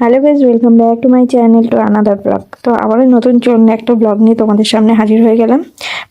Hello guys welcome back to my channel to another blog তো আবারও নতুন জন্য একটা ব্লগ নিয়ে তোমাদের সামনে হাজির হয়ে গেলাম।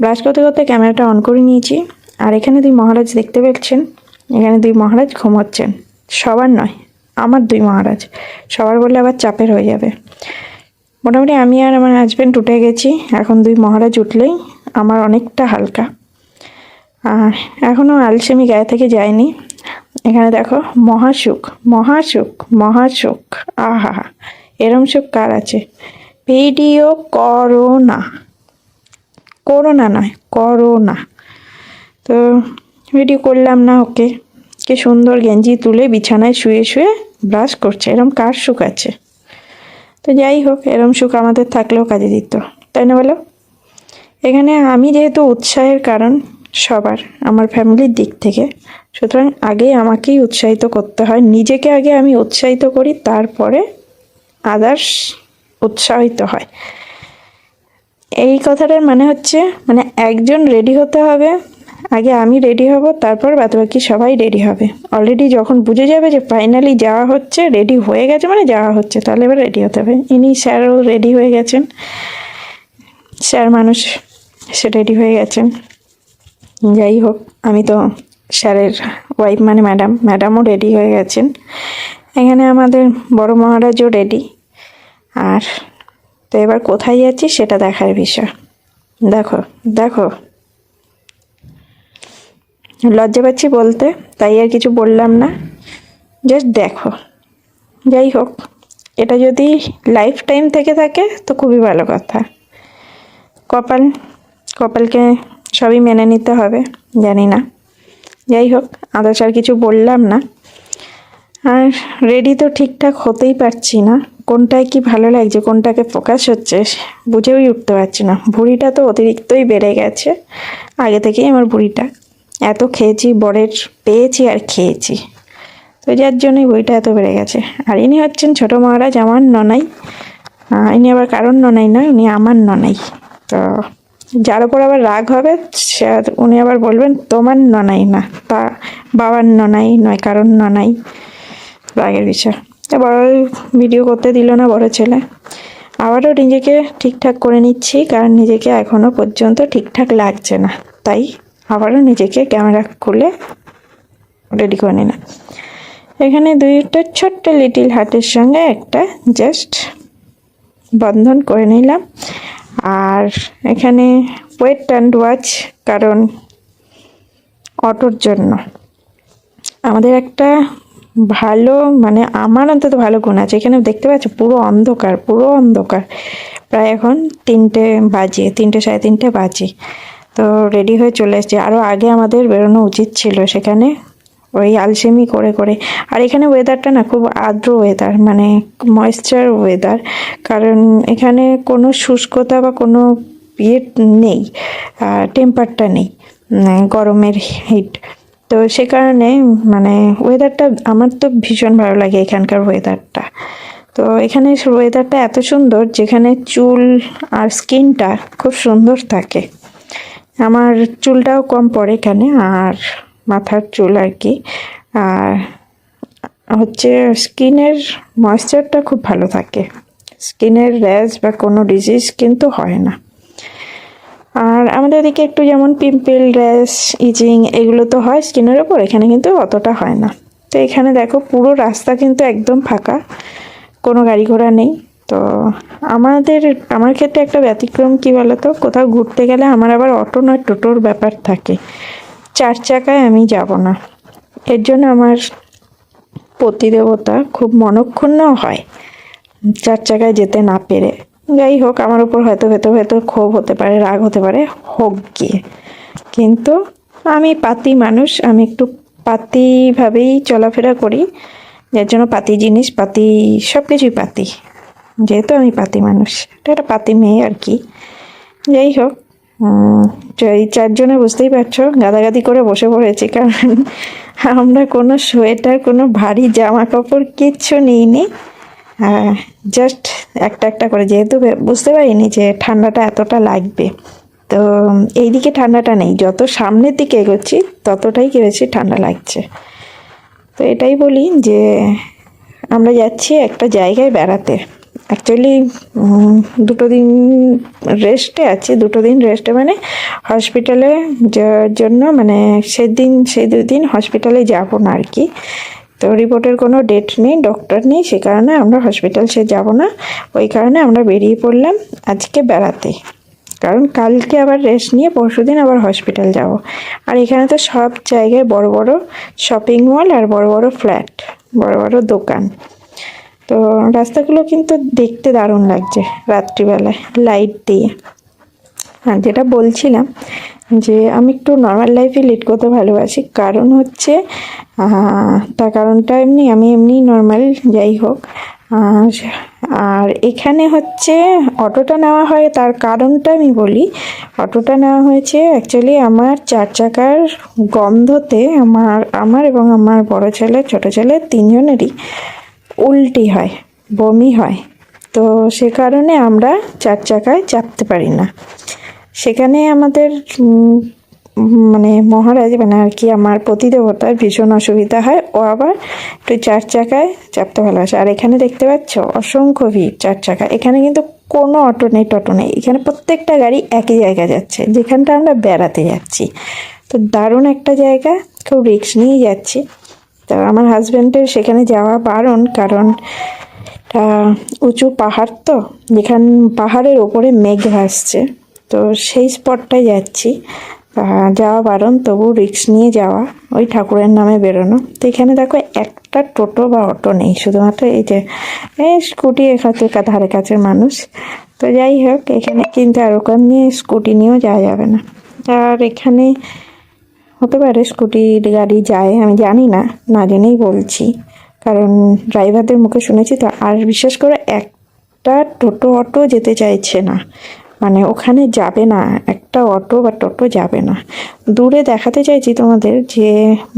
ব্রাশ করতে করতে ক্যামেরাটা অন করে নিয়েছি। আর এখানে দুই মহারাজ দেখতে পাচ্ছেন। এখানে দুই মহারাজ ঘুমোচ্ছেন। সবার নয়, আমার দুই মহারাজ। সবার বললে আবার চাপের হয়ে যাবে। মোটামুটি আমি আর আমার হাজব্যান্ড উঠে গেছি। এখন দুই মহারাজ উঠলেই আমার অনেকটা হালকা। আর এখনও আলসেমি গায়ে থেকে যায়নি। এখানে দেখো, মহাসুখ মহাসুখ মহাসুখ, আহা, এরম সুখ কার আছে? ভিডিও করোনা। করোনা নয়, করোনা। তো ভিডিও করলাম না ওকে। কে সুন্দর গেঞ্জি তুলে বিছানায় শুয়ে শুয়ে ব্রাশ করছে। এরম কার সুখ আছে? তো যাই হোক, এরম সুখ আমাদের থাকলেও কাজে দিত। তাই না বলো? এখানে আমি যেহেতু উৎসাহের কারণ সবার, আমার ফ্যামিলির দিক থেকে। সুতরাং আগে আমাকেই উৎসাহিত করতে হয়। নিজেকে আগে আমি উৎসাহিত করি, তারপরে আদার্স উৎসাহিত হয়। এই কথাটার মানে হচ্ছে মানে একজন রেডি হতে হবে, আগে আমি রেডি হব, তারপর বাদবাকি সবাই রেডি হবে। অলরেডি যখন বুঝে যাবে যে ফাইনালি যাওয়া হচ্ছে রেডি হয়ে গেছে মানে যাওয়া হচ্ছে, তাহলে এবার রেডি হতে হবে। ইনি স্যারও রেডি হয়ে গেছেন। স্যার মানুষ, সে রেডি হয়ে গেছেন। যাই হোক আমি তো স্যারের ওয়াইফ মানে ম্যাডাম ম্যাডামও রেডি হয়ে গেছেন। এখানে আমাদের বড় মহারাজও রেডি আর তো এবার কোথায় যাচ্ছি সেটা দেখার বিষয়। দেখো দেখো। লজ্জা পাচ্ছি বলতে, তাই আর কিছু বললাম না। জাস্ট দেখো। যাই হোক এটা যদি লাইফ টাইম থেকে থাকে, তো খুবই ভালো কথা। কপাল, কপালকে সবই মেনে নিতে হবে, জানি না। যাই হোক, আদার্স আর কিছু বললাম না। আর রেডি তো ঠিকঠাক হতেই পারছি না। কোনটায় কি ভালো লাগছে, কোনটাকে ফোকাস হচ্ছে, বুঝেই উঠতে পারছি না। ভুঁড়িটা তো অতিরিক্তই বেড়ে গেছে। আগে থেকেই আমার ভুঁড়িটা। এত খেয়েছি, বরের পেয়েছি আর খেয়েছি। তো যার জন্যই বইটা এত বেড়ে গেছে। আর ইনি হচ্ছেন ছোটো মহারাজ, আমার ননাই। ইনি আবার কারণ ননাই নয়, উনি আমার ননাই। তো যার উপর আবার রাগ হবে, সে উনি আবার বলবেন, তোমার ননাই না, তা বাবার ননাই নয় কারণ ননাই। রাগের বিষয় বড় ভিডিও করতে দিল না, বড় ছেলে। আবারও নিজেকে ঠিকঠাক করে নিচ্ছি, কারণ নিজেকে এখনও পর্যন্ত ঠিকঠাক লাগছে না। তাই আবারও নিজেকে ক্যামেরা খুলে রেডি করে নিলাম। এখানে দুইটা ছোট্ট লিটিল হার্টের সঙ্গে একটা জাস্ট বন্ধন করে নিলাম। আর এখানে ওয়েট অ্যান্ড ওয়াচ কারণ অটোর জন্য। আমাদের একটা ভালো মানে আমার অন্তত ভালো গুণ আছে। এখানে দেখতে পাচ্ছ পুরো অন্ধকার পুরো অন্ধকার। প্রায় এখন তিনটে বাজে, তিনটে সাড়ে তিনটে বাজে। তো রেডি হয়ে চলে এসেছি। আরও আগে আমাদের বেরোনো উচিত ছিল সেখানে। ওই আলসেমি করে করে। আর এখানে ওয়েদারটা না খুব আর্দ্র ওয়েদার মানে ময়েশ্চার ওয়েদার কারণ এখানে কোনো শুষ্কতা বা কোনো ইয়ে নেই টেম্পারটা নেই গরমের হিট তো সে কারণে মানে ওয়েদারটা আমার তো ভীষণ ভালো লাগে এখানকার ওয়েদারটা তো এখানে ওয়েদারটা এত সুন্দর যেখানে চুল আর স্কিনটা খুব সুন্দর থাকে। আমার চুলটাও কম পড়ে এখানে, আর মাথার চুল আর কি। আর হচ্ছে স্কিনের ময়েশ্চারটা খুব ভালো থাকে। স্কিনের র্যাশ বা কোনো ডিজিজ কিন্তু হয় না। আর আমাদের এদিকে একটু যেমন পিম্পল র্যাশ ইচিং এগুলো তো হয় স্কিনের ওপর এখানে কিন্তু অতটা হয় না। তো এখানে দেখো পুরো রাস্তা কিন্তু একদম ফাঁকা, কোনো গাড়ি ঘোড়া নেই। তো আমাদের, আমার ক্ষেত্রে একটা ব্যতিক্রম কী বলতো? কোথাও ঘুরতে গেলে আমার আবার অটো নয়, টোটোর ব্যাপার থাকে। চার চাকায় আমি যাব না। এর জন্য আমার পতিদেবতা খুব মনক্ষুণ্ণ হয়, চার চাকায় যেতে না পেরে। যাই হোক, আমার উপর হয়তো ভেতর ভেতর ক্ষোভ হতে পারে, রাগ হতে পারে, হোক গিয়ে। কিন্তু আমি পাতি মানুষ, আমি একটু পাতিভাবেই চলাফেরা করি। যার জন্য পাতি জিনিস, পাতি সব কিছুই পাতি। যেহেতু আমি পাতি মানুষ, এটা একটা পাতি মেয়ে আর কি। যাই হোক এই চারজনে বুঝতেই পারছ, গাদাগাদি করে বসে পড়েছি, কারণ আমরা কোনো সোয়েটার, কোনো ভারী জামা কাপড় কিচ্ছু নিইনি। জাস্ট একটা একটা করে, যেহেতু বুঝতে পারিনি যে ঠান্ডাটা এতটা লাগবে। তো এইদিকে ঠান্ডাটা নেই, যত সামনের দিকে এগোচ্ছি, ততটাই কি ঠান্ডা লাগছে। তো এটাই বলি যে আমরা যাচ্ছি একটা জায়গায় বেড়াতে। অ্যাকচুয়ালি দুটো দিন রেস্টে আছি, দুটো দিন রেস্টে মানে হসপিটালে যাওয়ার জন্য মানে সেদিন, সেই দুদিন হসপিটালে যাব না আর কি। তো রিপোর্টের কোনো ডেট নেই ডক্টর নেই, সে কারণে আমরা হসপিটাল সে যাব না। ওই কারণে আমরা বেরিয়ে পড়লাম আজকে বেড়াতে। কারণ কালকে আবার রেস্ট নিয়ে পরশুদিন আবার হসপিটাল যাব। আর এখানে তো সব জায়গায় বড় বড় শপিং মল আর বড় বড় ফ্ল্যাট বড় বড় দোকান। তো রাস্তাগুলো কিন্তু দেখতে দারুণ লাগছে রাত্রিবেলায় লাইট দিয়ে। হ্যাঁ যেটা বলছিলাম যে আমি একটু নর্মাল লাইফে লিড করতে ভালোবাসি, কারণ হচ্ছে তার কারণটা এমনি, আমি এমনি নর্মাল যাই হোক। আর আর এখানে হচ্ছে অটোটা নেওয়া হয়, তার কারণটা আমি বলি। অটোটা নেওয়া হয়েছে অ্যাকচুয়ালি আমার চার চাকার গন্ধতে আমার আমার এবং আমার বড় ছেলে, ছোট ছেলে তিনজনেরই। উল্টি হয়, বমি হয়। তো সে কারণে আমরা চার চাকায় চাপতে পারি না। সেখানে আমাদের মানে মহারাজ মানে আর কি আমার প্রতিদেবতার ভীষণ অসুবিধা হয়। ও আবার একটু চার চাকায় চাপতে ভালোবাসে। আর এখানে দেখতে পাচ্ছ, অসংখ্য ভিড় চার চাকা এখানে কিন্তু কোনো অটো নেই, টটো নেই। এখানে প্রত্যেকটা গাড়ি একই জায়গায় যাচ্ছে। যেখানটা আমরা বেড়াতে যাচ্ছি। তো দারুণ একটা জায়গা। খুব রিস্ক নিয়ে যাচ্ছি। তো আমার হাজব্যান্ডের সেখানে যাওয়া বারণ, কারণ উঁচু পাহাড় তো, যেখান, পাহাড়ের ওপরে মেঘ ভাসছে। তো সেই স্পটটায় যাচ্ছি। যাওয়া বারণ, তবু রিক্স নিয়ে যাওয়া, ওই ঠাকুরের নামে বেরোনো। তো এখানে দেখো একটা টোটো বা অটো নেই, শুধুমাত্র এই যে, এই স্কুটি এখানে ধারে কাছের মানুষ। তো যাই হোক, এখানে কিন্তু আর ওখান নিয়ে স্কুটি নিয়েও যাওয়া যাবে না। আর এখানে হতে পারে স্কুটি গাড়ি যায়, আমি জানি না না জেনেই বলছি। কারণ ড্রাইভারদের মুখে শুনেছি তো, আর বিশেষ করে একটা টোটো অটো যেতে চাইছে না। মানে ওখানে যাবে না, একটা অটো বা টোটো যাবে না। দূরে দেখাতে চাইছি তোমাদের যে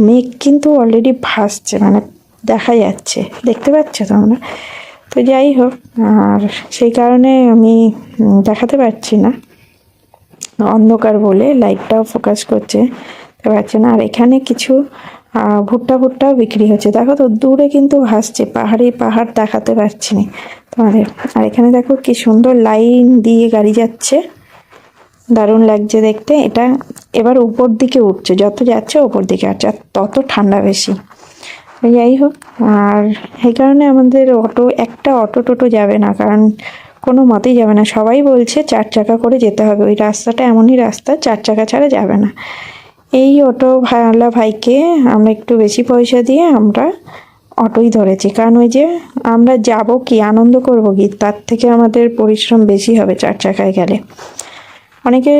মেঘ কিন্তু অলরেডি ভাসছে মানে দেখা যাচ্ছে। দেখতে পাচ্ছ তোমরা? তো যাই হোক, আর সেই কারণে আমি দেখাতে পারছি না। অন্ধকার বলে লাইটটাও ফোকাস করছে। পারছে না। আর এখানে কিছু ভুট্টা ভুট্টাও বিক্রি হচ্ছে। দেখো তো, দূরে কিন্তু ভাসছে, পাহাড়ে পাহাড় দেখাতে পারছি না তোমাদের। আর এখানে দেখো কি সুন্দর লাইন দিয়ে গাড়ি যাচ্ছে। দারুণ লাগছে দেখতে। এটা এবার উপর দিকে উঠছে, যত যাচ্ছে উপর দিকে আর তত ঠান্ডা বেশি। যাই হোক, আর এই কারণে আমাদের অটো, একটা অটো টোটো যাবে না, কারণ কোনো মতেই যাবে না। সবাই বলছে, চার চাকা করে যেতে হবে। ওই রাস্তাটা এমনই রাস্তা, চার চাকা ছাড়া যাবে না। এই অটো ভাইওয়ালা ভাইকে আমরা একটু বেশি পয়সা দিয়ে আমরা অটোই ধরেছি। কারণ ওই যে আমরা যাব কি, আনন্দ করব কি, তার থেকে আমাদের পরিশ্রম বেশি হবে চার চাকায় গেলে। অনেকে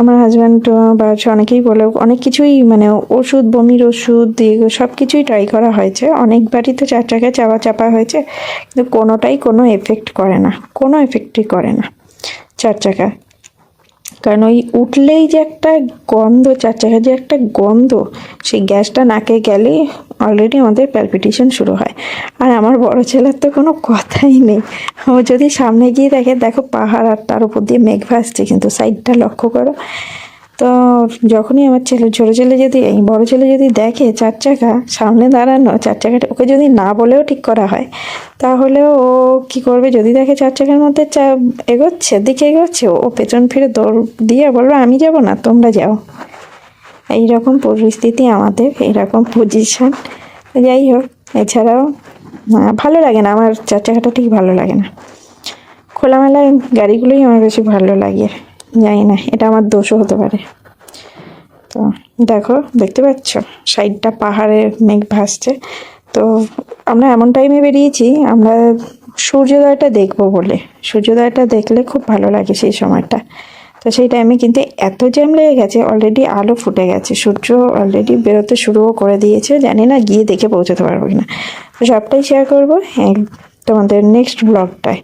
আমার হাজব্যান্ড বা অনেকেই বলে, অনেক কিছুই মানে ওষুধ, বমির ওষুধ সব কিছুই ট্রাই করা হয়েছে। অনেকবারই তো চার চাকায় চাপা চাপা হয়েছে, কিন্তু কোনোটাই কোনো এফেক্ট করে না, কোনো এফেক্টই করে না চার চাকা কারণ ওই উঠলেই যে একটা গন্ধ চার চাকার যে একটা গন্ধ, সেই গ্যাসটা নাকে গেলে অলরেডি আমাদের প্যালপিটেশন শুরু হয়। আর আমার বড় ছেলের তো কোনো কথাই নেই। ও যদি সামনে গিয়ে দেখে, দেখো পাহাড় আর তার উপর দিয়ে মেঘ ভাসছে, কিন্তু সাইডটা লক্ষ্য করো। তো যখনই আমার ছেলে, ছোটো ছেলে যদি, এই বড় ছেলে যদি দেখে চার চাকা সামনে দাঁড়ানো, চার চাকাটা ওকে যদি না বলেও ঠিক করা হয়, তাহলে ও কি করবে? যদি দেখে চার চাকার মধ্যে চা এগোচ্ছে, দিকে এগোচ্ছে, ও পেছন ফিরে দৌড় দিয়ে বলবে, আমি যাব না, তোমরা যাও। এই রকম পরিস্থিতি আমাদের, এইরকম পজিশন যাই হোক, এছাড়াও ভালো লাগে না, আমার চার চাকাটা ঠিক ভালো লাগে না। খোলামেলা গাড়িগুলোই আমার বেশি ভালো লাগে। জানি না, এটা আমার দোষও হতে পারে। তো দেখো, দেখতে পাচ্ছ? সাইডটা পাহাড়ের মেঘ ভাসছে। তো আমরা এমন টাইমে বেরিয়েছি, আমরা সূর্যোদয়টা দেখব বলে। সূর্যোদয়টা দেখলে খুব ভালো লাগে সেই সময়টা। তো সেই টাইমে কিন্তু এত জ্যাম লেগে গেছে অলরেডি আলো ফুটে গেছে। সূর্য অলরেডি বেরোতে শুরুও করে দিয়েছে, জানি না গিয়ে দেখে পৌঁছাতে পারব কিনা। তো সবটাই শেয়ার করব তোমাদের নেক্সট ব্লগটায়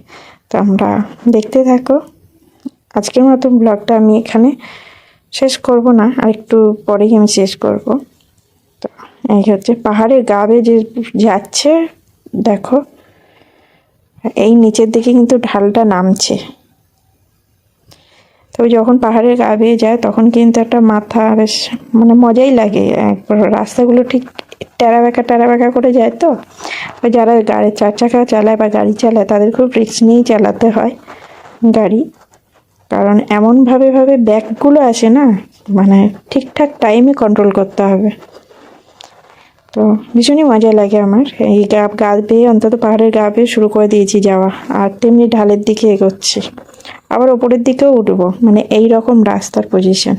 তো আমরা দেখতে থাকো। আজকের মতো ব্লগটা আমি এখানে শেষ করব না, আর একটু পরেই আমি শেষ করব। তো, এই হচ্ছে পাহাড়ের গাবে যে যাচ্ছে, দেখো, এই নিচের দিকে কিন্তু ঢালটা নামছে। তবে যখন পাহাড়ের গা বেয়ে যায়, তখন কিন্তু একটা মাথা বেশ মানে মজাই লাগে। একবার রাস্তাগুলো ঠিক টেরা ব্যাকা টেরা ব্যাকা করে যায় তো যারা গাড়ি চার চাকা চালায় বা গাড়ি চালায়, তাদের খুব রিস্ক নিয়েই চালাতে হয় গাড়ি। কারণ এমনভাবে ভাবে ব্যাগগুলো আসে না মানে ঠিকঠাক টাইমে কন্ট্রোল করতে হবে। তো ভীষণই মজা লাগে আমার। এই গা গা বেয়ে অন্তত পাহাড়ের গা বেয়ে শুরু করে দিয়েছি যাওয়া। আর তেমনি ঢালের দিকে এগোচ্ছি। আবার ওপরের দিকেও উঠবো। মানে এই রকম রাস্তার পজিশন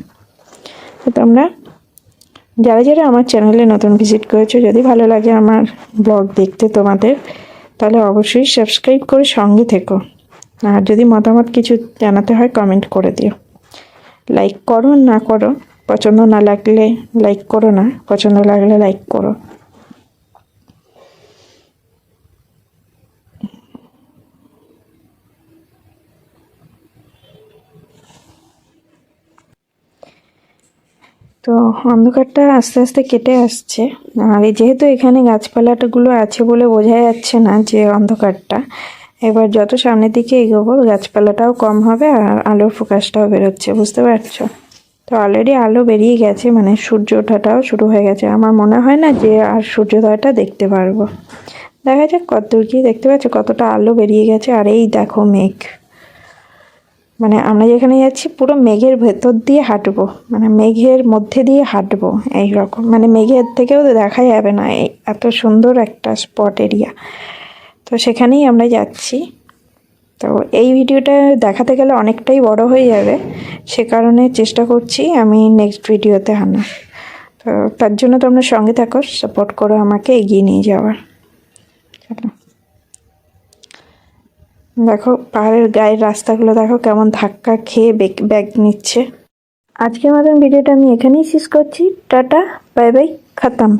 তো তোমরা যারা যারা আমার চ্যানেলে নতুন ভিজিট করেছ, যদি ভালো লাগে আমার ব্লগ দেখতে তোমাদের, তাহলে অবশ্যই সাবস্ক্রাইব করে সঙ্গে থেকো। আর যদি মতামত কিছু জানাতে হয় কমেন্ট করে দিও। লাইক করো, না করো, পছন্দ না লাগলে লাইক করো না, পছন্দ লাগলে লাইক করো। তো অন্ধকারটা আস্তে আস্তে কেটে আসছে। আর যেহেতু এখানে গাছপালাটাগুলো আছে বলে বোঝা যাচ্ছে না যে অন্ধকারটা এবার যত সামনের দিকে এগোবো, গাছপালাটাও কম হবে আর আলোর ফোকাসটাও বেরোচ্ছে, বুঝতে পারছ? তো অলরেডি আলো বেরিয়ে গেছে মানে সূর্য ওঠাটাও শুরু হয়ে গেছে। আমার মনে হয় না যে আর সূর্যোদয়টা দেখতে পারব। দেখা যাক কত গিয়ে দেখতে পাচ্ছ কতটা আলো বেরিয়ে গেছে আর এই দেখো মেঘ। মানে আমরা যেখানে যাচ্ছি, পুরো মেঘের ভেতর দিয়ে হাঁটবো মানে মেঘের মধ্যে দিয়ে হাঁটবো এই রকম মানে মেঘের থেকেও তো দেখা যাবে না এত সুন্দর একটা স্পট এরিয়া তো সেখানেই আমরা যাচ্ছি। তো এই ভিডিওটা দেখাতে গেলে অনেকটাই বড় হয়ে যাবে। সে কারণে চেষ্টা করছি আমি নেক্সট ভিডিওতে আনার তো তার জন্য তোমরা সঙ্গে থাকো সাপোর্ট করো আমাকে, এগিয়ে নিয়ে যাওয়ার। চলো। দেখো, পাহাড়ের গায়ের রাস্তাগুলো দেখো, কেমন ধাক্কা খেয়ে ব্যাগ নিচ্ছে। আজকের মতন ভিডিওটা আমি এখানেই শেষ করছি। টাটা, বাই বাই, খতম।